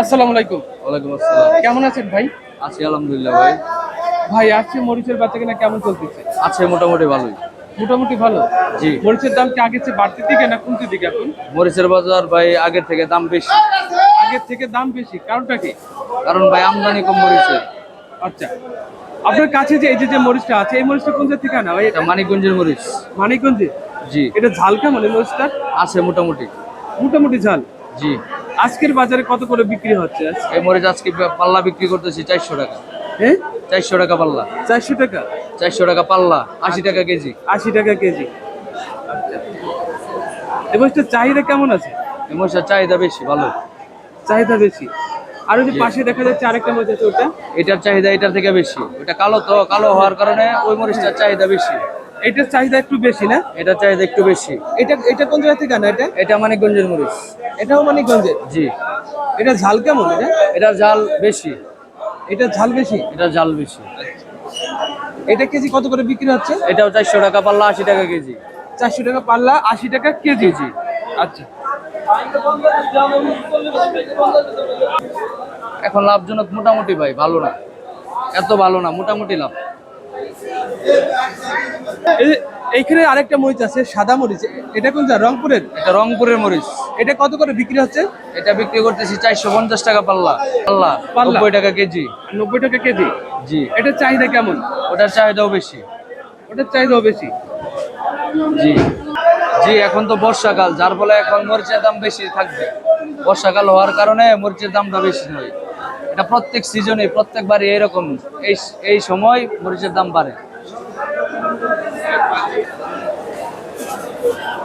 আসসালামু আলাইকুম। ওয়ালাইকুম আসসালাম। কেমন আছেন ভাই? আছি আলহামদুলিল্লাহ ভাই। ভাই আজকে মরিচের বাচ্চা কিনা কেমন চলতেছে? আছে মোটামুটি ভালোই। মোটামুটি ভালো? জি। মরিচের দাম কি আগের চেয়ে বাড়তির দিকে না কমতির দিকে এখন? মরিচের বাজার ভাই আগের থেকে দাম বেশি। আগের থেকে দাম বেশি কারণটা কি? কারণ ভাই আমদানি কম মরিচের। আচ্ছা। আপনার কাছে যে এই যে যে মরিচটা আছে এই মরিচটা কোন জায়গা থেকে আনা ভাই এটা মানিকগঞ্জের মরিচ। মানিকগঞ্জে জি। এটা ঝাল কেমন? এই মরিচটা? আছে মোটামুটি। মোটামুটি ঝাল? জি। আজকের বাজারে কত করে বিক্রি হচ্ছে? এই মরিচ আজকে পাল্লা বিক্রি করতেছি চারশো টাকা। হ্যাঁ চারশো টাকা পাল্লা। চারশো টাকা? চারশো টাকা পাল্লা আশি টাকা কেজি। আশি টাকা কেজি। এই মরিচটার চাহিদা কেমন আছে? এই মরিচের চাহিদা বেশি ভালো। চাহিদা বেশি। আর ওই যে পাশে দেখা যাচ্ছে আরেকটা মরিচ আছে ওটা? এটার চাহিদা এটার থেকে বেশি। ওটা কালো তো কালো হওয়ার কারণে ওই মরিচটার চাহিদা বেশি। এটার চাহিদা একটু বেশি না? এটার চাহিদা একটু বেশি। এটা এটা কোন জায়গা থেকে আনা এটা? এটা মানিকগঞ্জের মরিচ। এটাও মানে মানিকগঞ্জের? জি। এটা ঝাল কেমন এটা? এটার জাল বেশি। এটা ঝাল বেশি? এটা ঝাল বেশি। এটা কেজি কত করে বিক্রি হচ্ছে? এটাও চারশো টাকা পাল্লা আশি টাকা কেজি। চারশো টাকা পাল্লা আশি টাকা কেজি। জি। আচ্ছা। এখন লাভজনক মোটামুটি ভাই ভালো না। এত ভালো না মোটামুটি লাভ। এইখানে আরেকটা মরিচ আছে সাদা মরিচ। এটা কোন রংপুরের? এটা রংপুরের মরিচ। এটা কত করে বিক্রি হচ্ছে? এটা বিক্রি করতেছি চারশো পঞ্চাশ টাকা পাল্লা। পাল্লা পাল্লা? নব্বই টাকা কেজি। নব্বই টাকা কেজি? জি। এটার চাহিদা কেমন? ওটার চাহিদাও বেশি। ওটার চাহিদাও বেশি? জি। জি এখন তো বর্ষাকাল যার ফলে এখন মরিচের দাম বেশি থাকবে। বর্ষাকাল হওয়ার কারণে মরিচের দামটা বেশি হয়। এটা প্রত্যেক সিজনে প্রত্যেকবারই এরকম। এই এই সময় মরিচের দাম বাড়ে। Thank you.